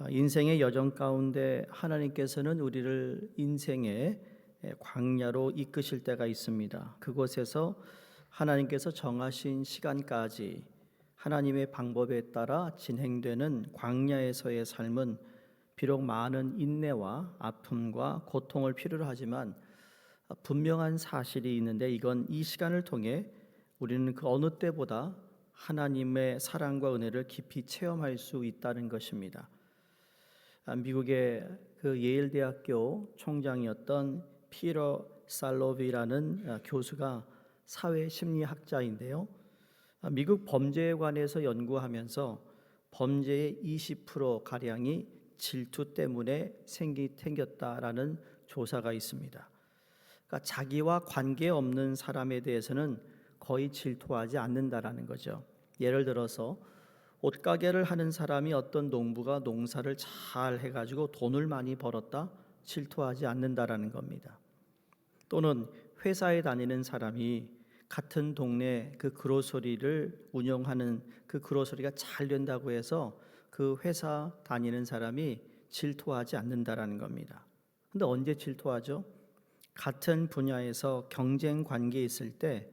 아, 인생의 여정 가운데 하나님께서는 우리를 인생의 광야로 이끄실 때가 있습니다. 그곳에서 하나님께서 정하신 시간까지 하나님의 방법에 따라 진행되는 광야에서의 삶은 비록 많은 인내와 아픔과 고통을 필요로 하지만 분명한 사실이 있는데 이건 이 시간을 통해 우리는 그 어느 때보다 하나님의 사랑과 은혜를 깊이 체험할 수 있다는 것입니다. 아, 미국의 그 예일 대학교 총장이었던 피터 살로비라는 아, 교수가 사회 심리학자인데요. 아, 미국 범죄에 관해서 연구하면서 범죄의 20% 가량이 질투 때문에 생기 생겼다라는 조사가 있습니다. 그러니까 자기와 관계 없는 사람에 대해서는 거의 질투하지 않는다라는 거죠. 예를 들어서 옷가게를 하는 사람이 어떤 농부가 농사를 잘 해가지고 돈을 많이 벌었다 질투하지 않는다라는 겁니다. 또는 회사에 다니는 사람이 같은 동네 그 그로서리를 운영하는 그 그로서리가 잘 된다고 해서 그 회사 다니는 사람이 질투하지 않는다라는 겁니다. 근데 언제 질투하죠? 같은 분야에서 경쟁 관계에 있을 때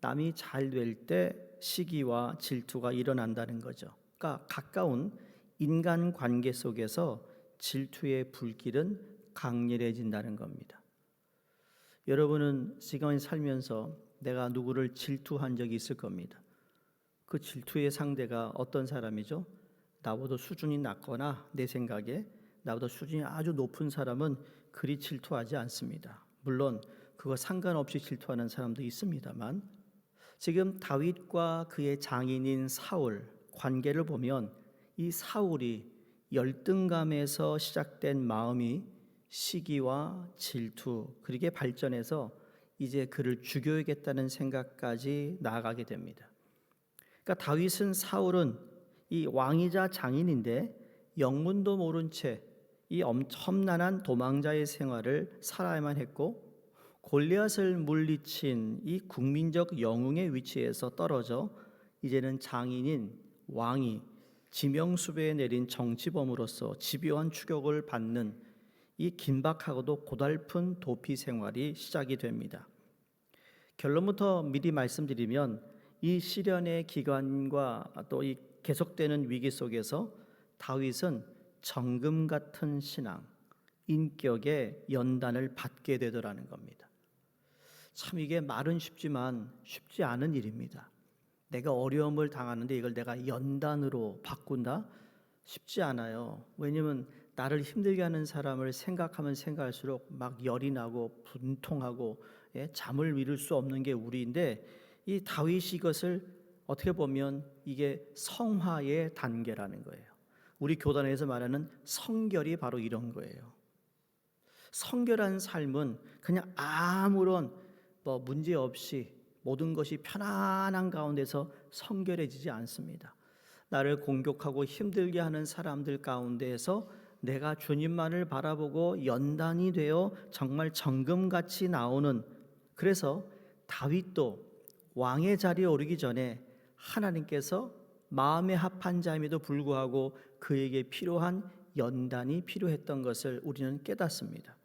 남이 잘 될 때 시기와 질투가 일어난다는 거죠. 그러니까 가까운 인간 관계 속에서 질투의 불길은 강렬해진다는 겁니다. 여러분은 시간이 살면서 내가 누구를 질투한 적이 있을 겁니다. 그 질투의 상대가 어떤 사람이죠? 나보다 수준이 낮거나 내 생각에 나보다 수준이 아주 높은 사람은 그리 질투하지 않습니다. 물론 그거 상관없이 질투하는 사람도 있습니다만 지금 다윗과 그의 장인인 사울 관계를 보면 이 사울이 열등감에서 시작된 마음이 시기와 질투 그리게 발전해서 이제 그를 죽여야겠다는 생각까지 나아가게 됩니다. 그러니까 다윗은 사울은 이 왕이자 장인인데 영문도 모른 채 이 엄청난 도망자의 생활을 살아야만 했고 골리앗을 물리친 이 국민적 영웅의 위치에서 떨어져 이제는 장인인 왕이 지명수배에 내린 정치범으로서 집요한 추격을 받는 이 긴박하고도 고달픈 도피 생활이 시작이 됩니다. 결론부터 미리 말씀드리면 이 시련의 기간과 또 이 계속되는 위기 속에서 다윗은 정금 같은 신앙, 인격의 연단을 받게 되더라는 겁니다. 참 이게 말은 쉽지만 쉽지 않은 일입니다. 내가 어려움을 당하는데 이걸 내가 연단으로 바꾼다? 쉽지 않아요. 왜냐면 나를 힘들게 하는 사람을 생각하면 생각할수록 막 열이 나고 분통하고 예, 잠을 이룰 수 없는 게 우리인데 이 다윗이 이것을 어떻게 보면 이게 성화의 단계라는 거예요. 우리 교단에서 말하는 성결이 바로 이런 거예요. 성결한 삶은 그냥 아무런 뭐 문제 없이 모든 것이 편안한 가운데서 성결해지지 않습니다. 나를 공격하고 힘들게 하는 사람들 가운데에서 내가 주님만을 바라보고 연단이 되어 정말 정금같이 나오는 그래서 다윗도 왕의 자리에 오르기 전에 하나님께서 마음에 합한 자임에도 불구하고 그에게 필요한 연단이 필요했던 것을 우리는 깨닫습니다.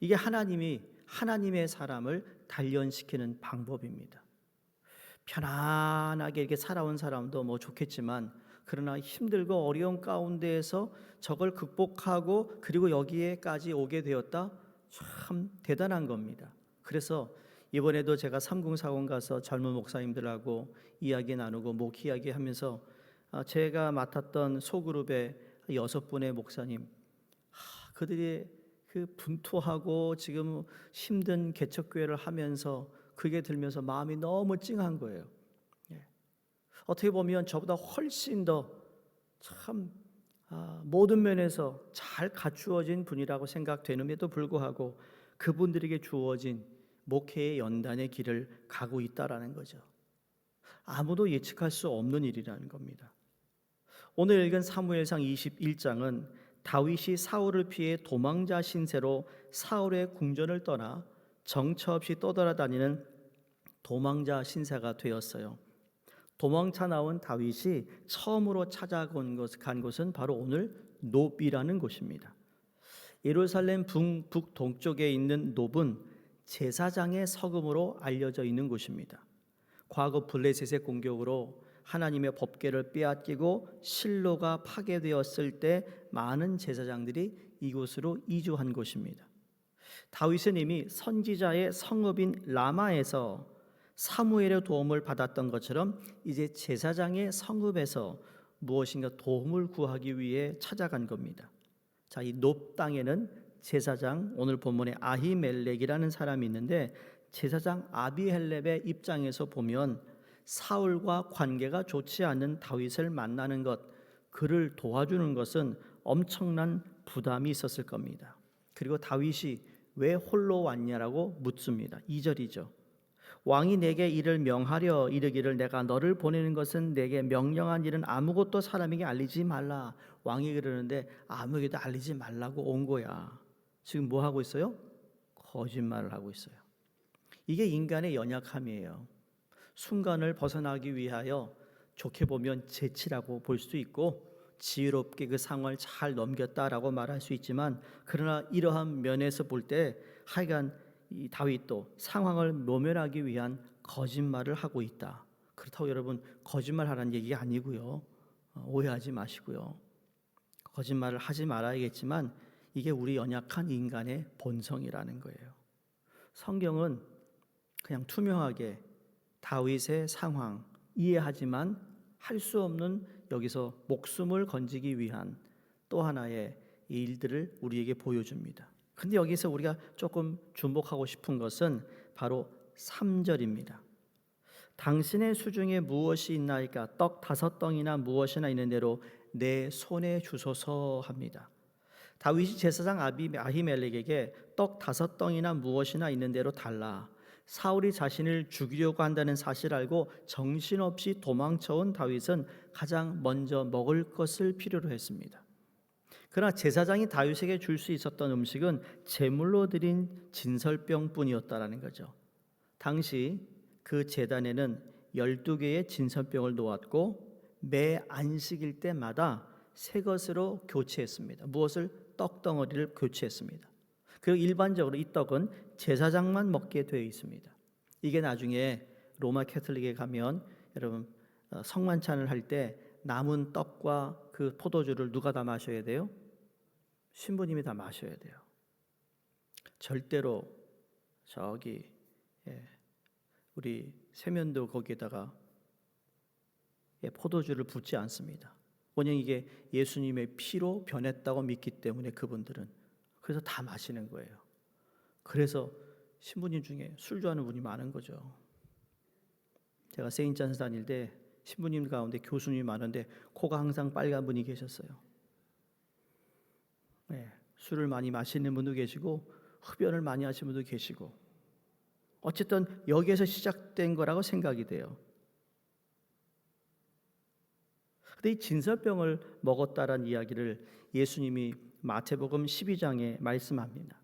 이게 하나님이 하나님의 사람을 단련시키는 방법입니다. 편안하게 이렇게 살아온 사람도 뭐 좋겠지만 그러나 힘들고 어려운 가운데에서 저걸 극복하고 그리고 여기에까지 오게 되었다 참 대단한 겁니다. 그래서 이번에도 제가 삼궁사원 가서 젊은 목사님들하고 이야기 나누고 목 이야기 하면서 아, 제가 맡았던 소그룹의 여섯 분의 목사님 그들이 그 분투하고 지금 힘든 개척교회를 하면서 그게 들면서 마음이 너무 찡한 거예요. 예. 어떻게 보면 저보다 훨씬 더참 아, 모든 면에서 잘 갖추어진 분이라고 생각되는데도 불구하고 그분들에게 주어진 목회의 연단의 길을 가고 있다라는 거죠. 아무도 예측할 수 없는 일이라는 겁니다. 오늘 읽은 사무엘상 21장은 다윗이 사울을 피해 도망자 신세로 사울의 궁전을 떠나 정처 없이 떠돌아다니는 도망자 신세가 되었어요. 도망쳐 나온 다윗이 처음으로 찾아간 곳, 간 곳은 바로 오늘 노비라는 곳입니다. 예루살렘 북, 북동쪽에 있는 노은 제사장의 서금으로 알려져 있는 곳입니다. 과거 블레셋의 공격으로 하나님의 법궤를 빼앗기고 실로가 파괴되었을 때 많은 제사장들이 이곳으로 이주한 곳입니다. 다윗은 이미 선지자의 성읍인 라마에서 사무엘의 도움을 받았던 것처럼 이제 제사장의 성읍에서 무엇인가 도움을 구하기 위해 찾아간 겁니다. 자, 이 높 땅에는 제사장 오늘 본문에 아히멜렉이라는 사람이 있는데 제사장 아비헬렙의 입장에서 보면 사울과 관계가 좋지 않은 다윗을 만나는 것, 그를 도와주는 것은 엄청난 부담이 있었을 겁니다. 그리고 다윗이 왜 홀로 왔냐라고 묻습니다. 2절이죠. 왕이 내게 이를 명하려 이르기를 내가 너를 보내는 것은 내게 명령한 일은 아무것도 사람에게 알리지 말라. 왕이 그러는데 아무에게도 알리지 말라고 온 거야. 지금 뭐 하고 있어요? 거짓말을 하고 있어요. 이게 인간의 연약함이에요. 순간을 벗어나기 위하여 좋게 보면 재치라고 볼 수 있고 지혜롭게 그 상황을 잘 넘겼다라고 말할 수 있지만 그러나 이러한 면에서 볼 때 하여간 이 다윗도 상황을 모면하기 위한 거짓말을 하고 있다. 그렇다고 여러분 거짓말하라는 얘기가 아니고요. 어, 오해하지 마시고요. 거짓말을 하지 말아야겠지만 이게 우리 연약한 인간의 본성이라는 거예요. 성경은 그냥 투명하게 다윗의 상황 이해하지만 할 수 없는 여기서 목숨을 건지기 위한 또 하나의 일들을 우리에게 보여줍니다. 근데 여기서 우리가 조금 주목하고 싶은 것은 바로 3절입니다. 당신의 수중에 무엇이 있나이까 떡 다섯 덩이나 무엇이나 있는 대로 내 손에 주소서 합니다. 다윗이 제사장 아비 아히멜렉에게 떡 다섯 덩이나 무엇이나 있는 대로 달라. 사울이 자신을 죽이려고 한다는 사실 알고 정신없이 도망쳐온 다윗은 가장 먼저 먹을 것을 필요로 했습니다. 그러나 제사장이 다윗에게 줄 수 있었던 음식은 제물로 드린 진설병뿐이었다라는 거죠. 당시 그 제단에는 12개의 진설병을 놓았고 매 안식일 때마다 새 것으로 교체했습니다. 무엇을 떡덩어리를 교체했습니다. 그리고 일반적으로 이 떡은 제사장만 먹게 되어 있습니다. 이게 나중에 로마 캐톨릭에 가면 여러분 어, 성만찬을 할 때 남은 떡과 그 포도주를 누가 다 마셔야 돼요? 신부님이 다 마셔야 돼요. 절대로 저기 예, 우리 세면도 거기에다가 예, 포도주를 붓지 않습니다. 왜냐 이게 예수님의 피로 변했다고 믿기 때문에 그분들은 그래서 다 마시는 거예요. 그래서 신부님 중에 술 좋아하는 분이 많은 거죠. 제가 세인찬스 다닐 때 신부님 가운데 교수님이 많은데 코가 항상 빨간 분이 계셨어요. 네, 술을 많이 마시는 분도 계시고 흡연을 많이 하시는 분도 계시고 어쨌든 여기에서 시작된 거라고 생각이 돼요. 근데 이 진설병을 먹었다라는 이야기를 예수님이 마태복음 12장에 말씀합니다.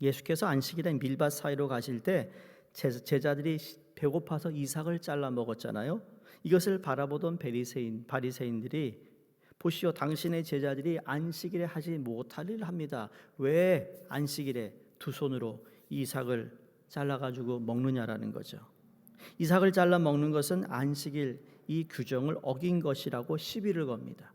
예수께서 안식일에 밀밭 사이로 가실 때 제자들이 배고파서 이삭을 잘라 먹었잖아요. 이것을 바라보던 베리새인 바리새인들이 보시오 당신의 제자들이 안식일에 하지 못할 일을 합니다. 왜 안식일에 두 손으로 이삭을 잘라 가지고 먹느냐라는 거죠. 이삭을 잘라 먹는 것은 안식일 이 규정을 어긴 것이라고 시비를 겁니다.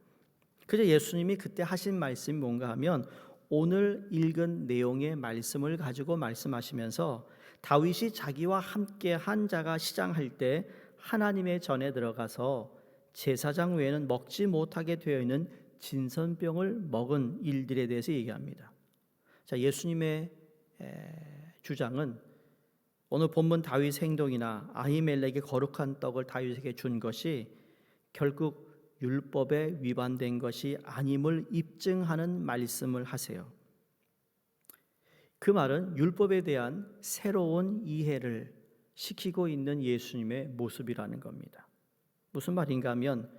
그래서 예수님이 그때 하신 말씀이 뭔가 하면 오늘 읽은 내용의 말씀을 가지고 말씀하시면서 다윗이 자기와 함께 한 자가 시장할 때 하나님의 전에 들어가서 제사장 외에는 먹지 못하게 되어 있는 진선병을 먹은 일들에 대해서 얘기합니다. 자, 예수님의 주장은 오늘 본문 다윗 행동이나 아히멜렉의 거룩한 떡을 다윗에게 준 것이 결국 율법에 위반된 것이 아님을 입증하는 말씀을 하세요. 그 말은 율법에 대한 새로운 이해를 시키고 있는 예수님의 모습이라는 겁니다. 무슨 말인가 하면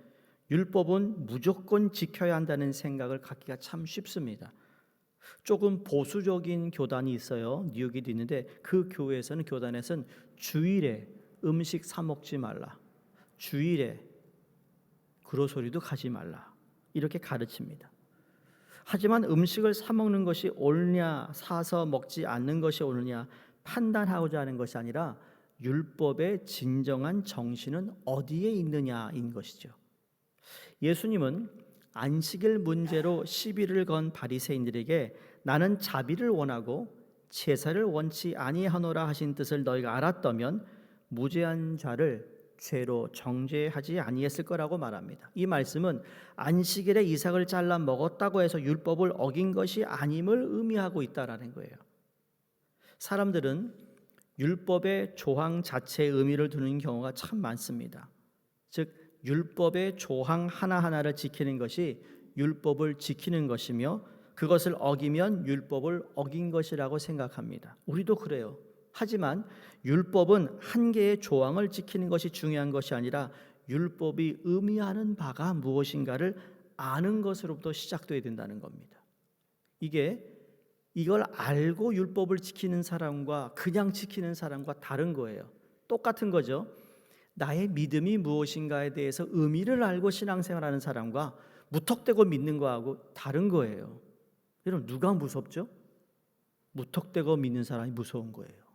율법은 무조건 지켜야 한다는 생각을 갖기가 참 쉽습니다. 조금 보수적인 교단이 있어요. 뉴욕에도 있는데 그 교회에서는 교단에서는 주일에 음식 사 먹지 말라. 주일에 그로소리도 가지 말라. 이렇게 가르칩니다. 하지만 음식을 사 먹는 것이 옳냐 사서 먹지 않는 것이 옳으냐 판단하고자 하는 것이 아니라 율법의 진정한 정신은 어디에 있느냐인 것이죠. 예수님은 안식일 문제로 시비를 건 바리새인들에게 나는 자비를 원하고 제사를 원치 아니하노라 하신 뜻을 너희가 알았다면 무죄한 자를 죄로 정죄하지 아니했을 거라고 말합니다. 이 말씀은 안식일에 이삭을 잘라 먹었다고 해서 율법을 어긴 것이 아님을 의미하고 있다라는 거예요. 사람들은 율법의 조항 자체의 의미를 두는 경우가 참 많습니다. 즉 율법의 조항 하나하나를 지키는 것이 율법을 지키는 것이며 그것을 어기면 율법을 어긴 것이라고 생각합니다. 우리도 그래요. 하지만 율법은 한 개의 조항을 지키는 것이 중요한 것이 아니라 율법이 의미하는 바가 무엇인가를 아는 것으로부터 시작돼야 된다는 겁니다. 이게 이걸 알고 율법을 지키는 사람과 그냥 지키는 사람과 다른 거예요. 똑같은 거죠. 나의 믿음이 무엇인가에 대해서 의미를 알고 신앙생활하는 사람과 무턱대고 믿는 거하고 다른 거예요. 여러분 누가 무섭죠? 무턱대고 믿는 사람이 무서운 거예요.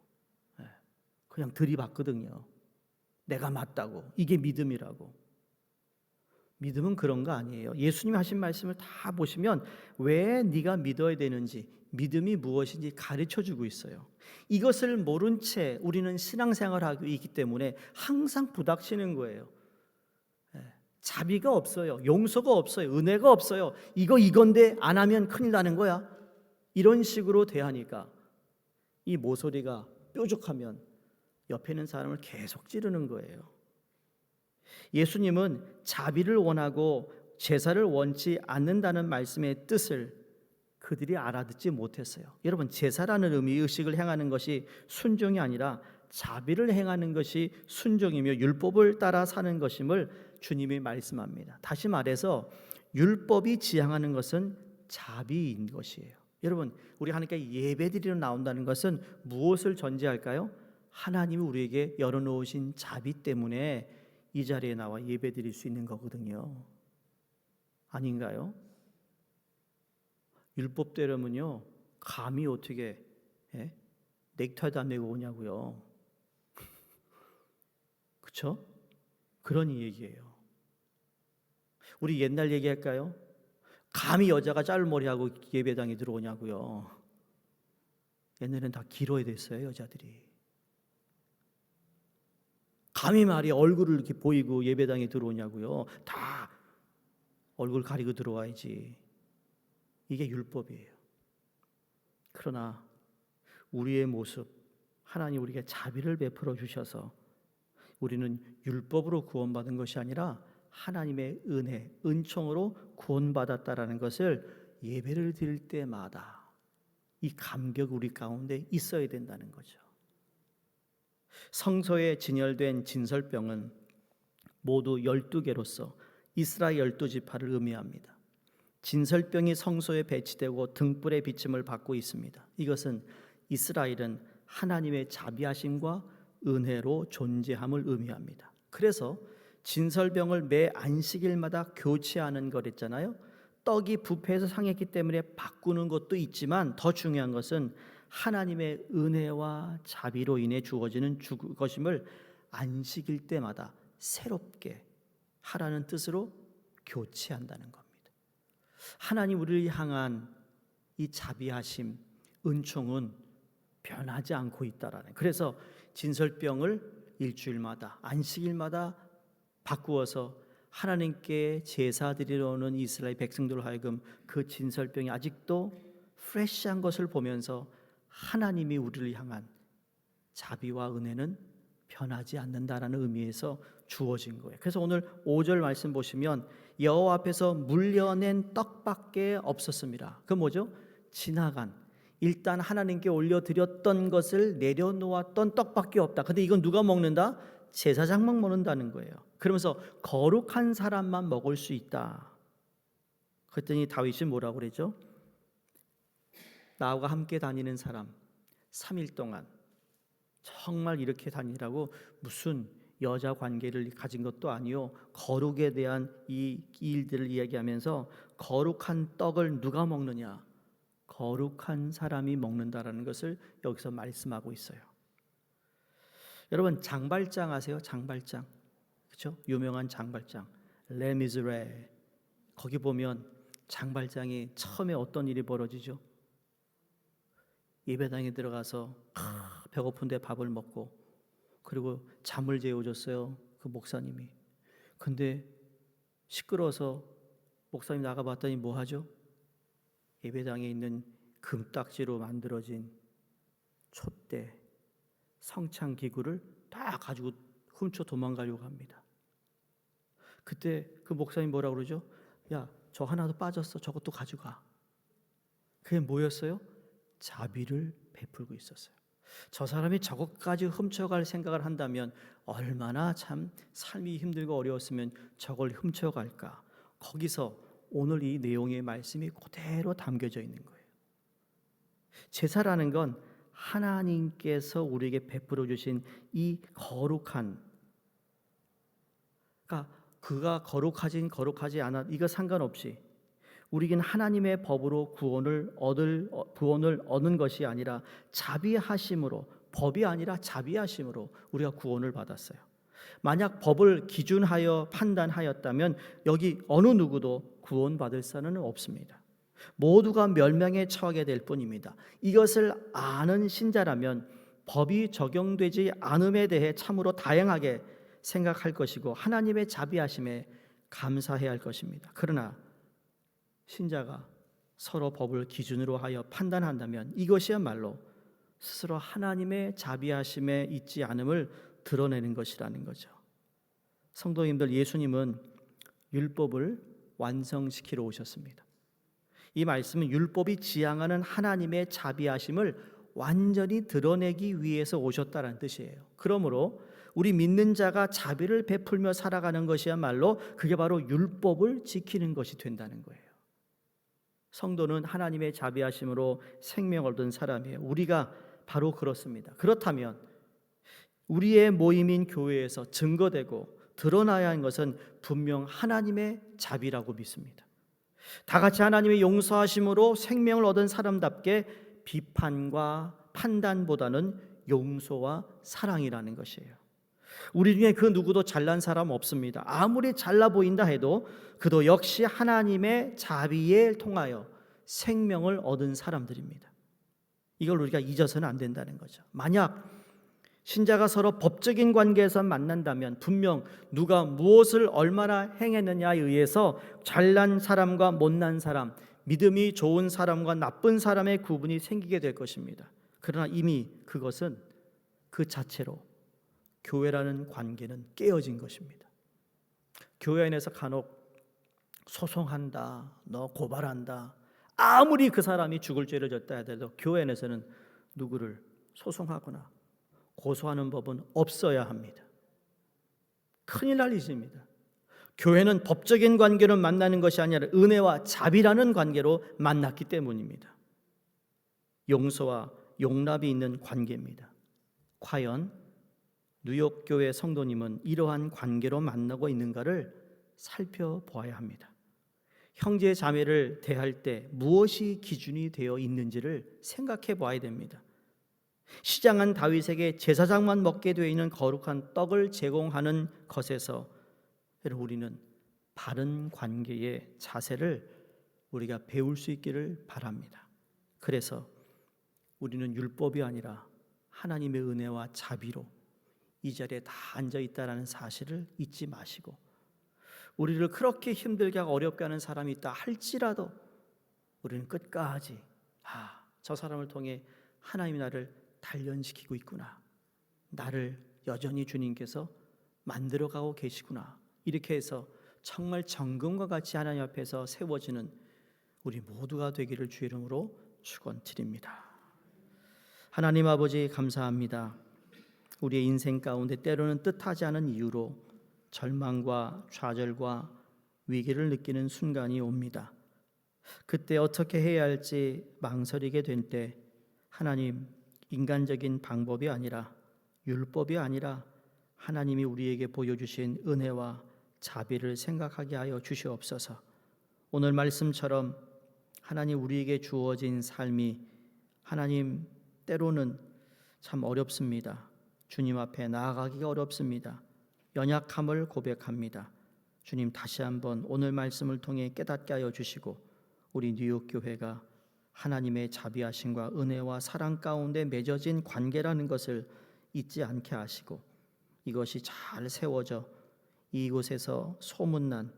예, 그냥 들이받거든요. 내가 맞다고 이게 믿음이라고. 믿음은 그런 거 아니에요. 예수님 하신 말씀을 다 보시면 왜 네가 믿어야 되는지 믿음이 무엇인지 가르쳐 주고 있어요. 이것을 모른 채 우리는 신앙생활 하고 있기 때문에 항상 부닥치는 거예요. 예, 자비가 없어요. 용서가 없어요. 은혜가 없어요. 이거 이건데 안 하면 큰일 나는 거야. 이런 식으로 대하니까 이 모서리가 뾰족하면 옆에 있는 사람을 계속 찌르는 거예요. 예수님은 자비를 원하고 제사를 원치 않는다는 말씀의 뜻을 그들이 알아듣지 못했어요. 여러분 제사라는 의미 의식을 행하는 것이 순종이 아니라 자비를 행하는 것이 순종이며 율법을 따라 사는 것임을 주님이 말씀합니다. 다시 말해서 율법이 지향하는 것은 자비인 것이에요. 여러분 우리 하나님께 예배드리러 나온다는 것은 무엇을 전제할까요? 하나님이 우리에게 열어놓으신 자비 때문에 이 자리에 나와 예배 드릴 수 있는 거거든요. 아닌가요? 율법대로면요 감히 어떻게 예? 넥타이도 안 메고 오냐고요. 그렇죠? 그런 얘기예요. 우리 옛날 얘기할까요? 감히 여자가 짧은 머리하고 예배당에 들어오냐고요. 옛날엔 다 길어야 됐어요 여자들이. 감히 말이 얼굴을 이렇게 보이고 예배당에 들어오냐고요. 다 얼굴 가리고 들어와야지. 이게 율법이에요. 그러나 우리의 모습 하나님 우리에게 자비를 베풀어 주셔서 우리는 율법으로 구원받은 것이 아니라 하나님의 은혜, 은총으로 구원받았다라는 것을 예배를 드릴 때마다 이 감격 우리 가운데 있어야 된다는 거죠. 성소에 진열된 진설병은 모두 12개로서 이스라엘 12지파를 의미합니다. 진설병이 성소에 배치되고 등불의 비침을 받고 있습니다. 이것은 이스라엘은 하나님의 자비하심과 은혜로 존재함을 의미합니다. 그래서 진설병을 매 안식일마다 교체하는 거랬잖아요. 떡이 부패해서 상했기 때문에 바꾸는 것도 있지만 더 중요한 것은 하나님의 은혜와 자비로 인해 주어지는 것임을 안식일 때마다 새롭게 하라는 뜻으로 교체한다는 겁니다. 하나님 우리를 향한 이 자비하심, 은총은 변하지 않고 있다라는. 그래서 진설병을 일주일마다 안식일마다 바꾸어서 하나님께 제사 드리러 오는 이스라엘 백성들로 하여금 그 진설병이 아직도 프레시한 것을 보면서 하나님이 우리를 향한 자비와 은혜는 변하지 않는다라는 의미에서 주어진 거예요. 그래서 오늘 5절 말씀 보시면 여호와 앞에서 물려낸 떡밖에 없었습니다. 그 뭐죠? 지나간 일단 하나님께 올려 드렸던 것을 내려놓았던 떡밖에 없다. 근데 이건 누가 먹는다? 제사장만 먹는다는 거예요. 그러면서 거룩한 사람만 먹을 수 있다. 그랬더니 다윗이 뭐라고 그랬죠? 나와 함께 다니는 사람 3일 동안 정말 이렇게 다니라고 무슨 여자 관계를 가진 것도 아니요 거룩에 대한 이 일들을 이야기하면서 거룩한 떡을 누가 먹느냐 거룩한 사람이 먹는다라는 것을 여기서 말씀하고 있어요. 여러분 장발장 아세요? 장발장 그렇죠? 유명한 장발장 레미즈레 거기 보면 장발장이 처음에 어떤 일이 벌어지죠? 예배당에 들어가서 아, 배고픈데 밥을 먹고 그리고 잠을 재워줬어요 그 목사님이 근데 시끄러워서 목사님 나가봤더니 뭐 하죠? 예배당에 있는 금딱지로 만들어진 촛대 성창 기구를 다 가지고 훔쳐 도망가려고 합니다. 그때 그 목사님 뭐라 그러죠? 야, 저 하나도 빠졌어. 저것도 가져가. 그게 뭐였어요? 자비를 베풀고 있었어요. 저 사람이 저것까지 훔쳐갈 생각을 한다면 얼마나 참 삶이 힘들고 어려웠으면 저걸 훔쳐갈까. 거기서 오늘 이 내용의 말씀이 그대로 담겨져 있는 거예요. 제사라는 건 하나님께서 우리에게 베풀어 주신 이 거룩한 그러니까 그가 거룩하진 거룩하지 않아 이거 상관없이 우리는 하나님의 법으로 구원을 얻을 어, 구원을 얻는 것이 아니라 자비하심으로 법이 아니라 자비하심으로 우리가 구원을 받았어요. 만약 법을 기준하여 판단하였다면 여기 어느 누구도 구원받을 사는 없습니다. 모두가 멸망에 처하게 될 뿐입니다. 이것을 아는 신자라면 법이 적용되지 않음에 대해 참으로 다양하게 생각할 것이고 하나님의 자비하심에 감사해야 할 것입니다. 그러나 신자가 서로 법을 기준으로 하여 판단한다면 이것이야말로 스스로 하나님의 자비하심에 있지 않음을 드러내는 것이라는 거죠. 성도님들 예수님은 율법을 완성시키러 오셨습니다. 이 말씀은 율법이 지향하는 하나님의 자비하심을 완전히 드러내기 위해서 오셨다는 뜻이에요. 그러므로 우리 믿는 자가 자비를 베풀며 살아가는 것이야말로 그게 바로 율법을 지키는 것이 된다는 거예요. 성도는 하나님의 자비하심으로 생명 얻은 사람이에요. 우리가 바로 그렇습니다. 그렇다면 우리의 모임인 교회에서 증거되고 드러나야 하는 것은 분명 하나님의 자비라고 믿습니다. 다 같이 하나님의 용서하심으로 생명을 얻은 사람답게 비판과 판단보다는 용서와 사랑이라는 것이에요. 우리 중에 그 누구도 잘난 사람 없습니다. 아무리 잘나 보인다 해도 그도 역시 하나님의 자비에 통하여 생명을 얻은 사람들입니다. 이걸 우리가 잊어서는 안 된다는 거죠. 만약 신자가 서로 법적인 관계에서 만난다면 분명 누가 무엇을 얼마나 행했느냐에 의해서 잘난 사람과 못난 사람, 믿음이 좋은 사람과 나쁜 사람의 구분이 생기게 될 것입니다. 그러나 이미 그것은 그 자체로 교회라는 관계는 깨어진 것입니다. 교회 안에서 간혹 소송한다, 너 고발한다. 아무리 그 사람이 죽을 죄를 졌다 하더라도 교회 안에서는 누구를 소송하거나 고소하는 법은 없어야 합니다. 큰일 날 일입니다. 교회는 법적인 관계로 만나는 것이 아니라 은혜와 자비라는 관계로 만났기 때문입니다. 용서와 용납이 있는 관계입니다. 과연 뉴욕 교회 성도님은 이러한 관계로 만나고 있는가를 살펴보아야 합니다. 형제 자매를 대할 때 무엇이 기준이 되어 있는지를 생각해 보아야 됩니다. 시장한 다윗에게 제사장만 먹게 되어 있는 거룩한 떡을 제공하는 것에서 우리는 바른 관계의 자세를 우리가 배울 수 있기를 바랍니다. 그래서 우리는 율법이 아니라 하나님의 은혜와 자비로 이 자리에 다 앉아 있다라는 사실을 잊지 마시고 우리를 그렇게 힘들게 하고 어렵게 하는 사람이 있다 할지라도 우리는 끝까지 아, 저 사람을 통해 하나님이 나를 단련시키고 있구나. 나를 여전히 주님께서 만들어 가고 계시구나. 이렇게 해서 정말 정금과 같이 하나님 앞에서 세워지는 우리 모두가 되기를 주의 이름으로 축원드립니다. 하나님 아버지 감사합니다. 우리의 인생 가운데 때로는 뜻하지 않은 이유로 절망과 좌절과 위기를 느끼는 순간이 옵니다. 그때 어떻게 해야 할지 망설이게 된 때 하나님 인간적인 방법이 아니라 율법이 아니라 하나님이 우리에게 보여주신 은혜와 자비를 생각하게 하여 주시옵소서. 오늘 말씀처럼 하나님 우리에게 주어진 삶이 하나님 때로는 참 어렵습니다. 주님 앞에 나아가기가 어렵습니다. 연약함을 고백합니다. 주님 다시 한번 오늘 말씀을 통해 깨닫게 하여 주시고 우리 뉴욕 교회가 하나님의 자비하심과 은혜와 사랑 가운데 맺어진 관계라는 것을 잊지 않게 하시고 이것이 잘 세워져 이곳에서 소문난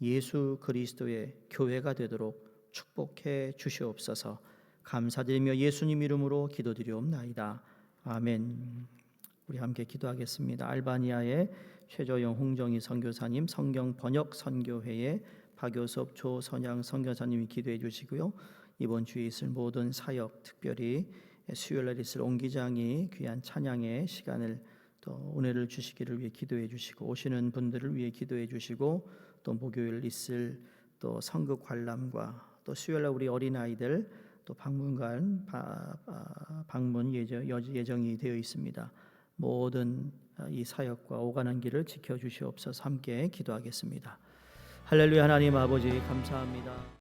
예수 그리스도의 교회가 되도록 축복해 주시옵소서. 감사드리며 예수님 이름으로 기도드리옵나이다. 아멘. 우리 함께 기도하겠습니다. 알바니아의 최조영 홍정희 선교사님 성경 번역 선교회의 박효섭 조선양 선교사님이 기도해 주시고요. 이번 주에 있을 모든 사역 특별히 수요일 날 있을 옹 기장이 귀한 찬양의 시간을 또 은혜를 주시기를 위해 기도해 주시고 오시는 분들을 위해 기도해 주시고 또 목요일 있을 또 성극 관람과 또 수요일 날 우리 어린 아이들 또 바- 아, 방문 예정이 되어 있습니다. 모든 아, 이 사역과 오가는 길을 지켜 주시옵소서 함께 기도하겠습니다. 할렐루야 하나님 아버지 감사합니다.